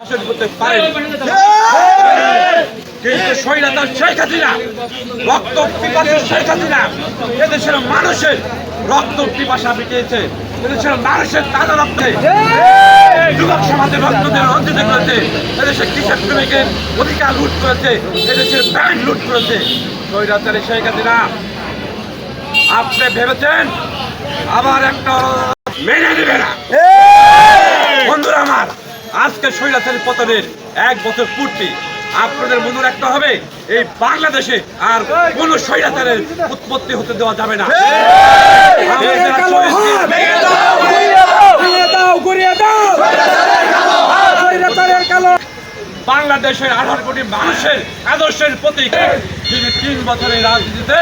শাসন করতে পারেন। কিন্তু স্বৈরাচার শেখ হাসিনা রক্ত পিপাসা শেখ হাসিনা এদেশের মানুষের রক্ত পিপাসা মিটিয়েছে। এদেশের মানুষের তাজা রক্তে। যুবক সমাজের রক্ত দিয়ে রঞ্জিত করেছে। এদেশের কৃষক শ্রমিকের অধিকার লুট করেছে। এদেশের ব্যাংক লুট করেছে। স্বৈরাচারী শেখ হাসিনা আপনি ভেবেছেন? আবার একটা মেনে নেবে না। আজকে স্বৈরাচারী পতনের এক বছর পূর্তি আপনাদের মনে রাখতে হবে এই বাংলাদেশে আর কোন স্বৈরাচারের উৎপত্তি হতে দেওয়া যাবে না। বাংলাদেশের আঠারো কোটি মানুষের আদর্শের প্রতীক তিনি তিন বছরের রাজনীতিতে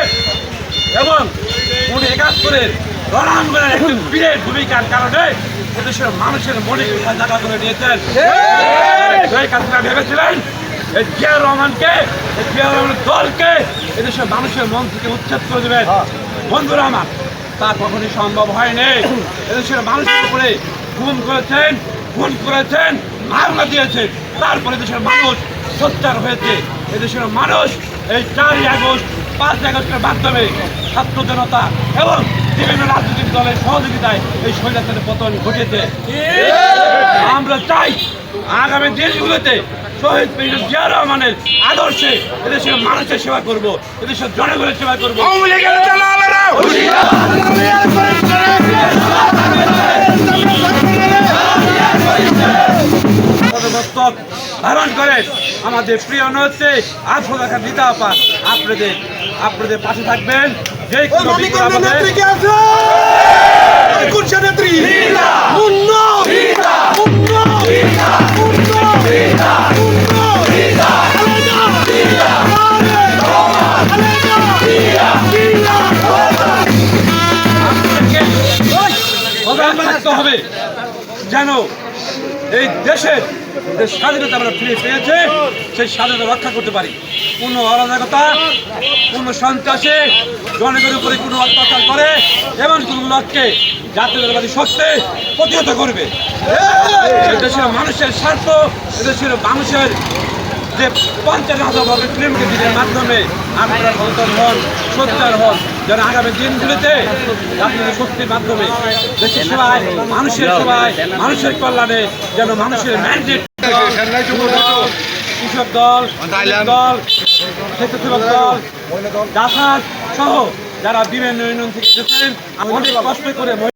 এবং উনি একাত্তরের রণাঙ্গনের একটি বীরের ভূমিকার কারণে এদেশের মানুষের মনে জায়গা করে নিয়েছেন শেখ হাসিনা ভেবেছিলেন? এই জিয়া রহমানকে এই জিয়া রহমানের দলকে এদেশের মানুষের মন থেকে উচ্ছেদ করে দেবেন। বন্ধুরা আমার তা কখনই সম্ভব হয়নি। এদেশের মানুষের উপরে খুন করেছেন খুন করেছেন মামলা দিয়েছেন। তারপরে দেশের মানুষ সোচ্চার হয়েছে। এদেশের মানুষ এই চারই আগস্ট পাঁচ আগস্টের মাধ্যমে ছাত্র জনতা এবং বিভিন্ন রাজনৈতিক দলের সহযোগিতায় এই স্বৈরাচারের পতন ঘটেছে। আমরা চাই আগামী দিনগুলোতে শহীদ প্রেসিডেন্ট জিয়া রহমানের আদর্শে এদেশের মানুষের সেবা করব এদেশের জনগণের সেবা করব। ধারণ করেন আমাদের প্রিয় নচ্ছে দিতে আপা আপনাদের আপনাদের পাশে থাকবেন। হবে যেন এই দেশের যে স্বাধীনতা আমরা ফিরে পেয়েছে সেই স্বাধীনতা রক্ষা করতে পারি। কোনো অরাজকতা কোনো সন্ত্রাসে জনগণের উপরে কোনো অত্যাচার করে এমন কোনো লোককে জাতীয়তাবাদী শক্তি প্রতিহত করবে। দেশের মানুষের স্বার্থ দেশের মানুষের যে পঞ্চাশ হাজার বর্গ কিলোমিটার মাধ্যমে আপনারা সন্তান হন সোচ্চার হন যেন আগামী দিনগুলিতে আপনাদের শক্তির মাধ্যমে দেশের সেবায়, মানুষের সেবায়, মানুষের কল্যাণে যেন মানুষের ম্যান্ডেট কৃষক দল দল, স্বেচ্ছাসেবক দল জাসাদ সহ যারা বিভিন্ন ইউনিয়ন থেকে এসেছেন অনেক কষ্ট করে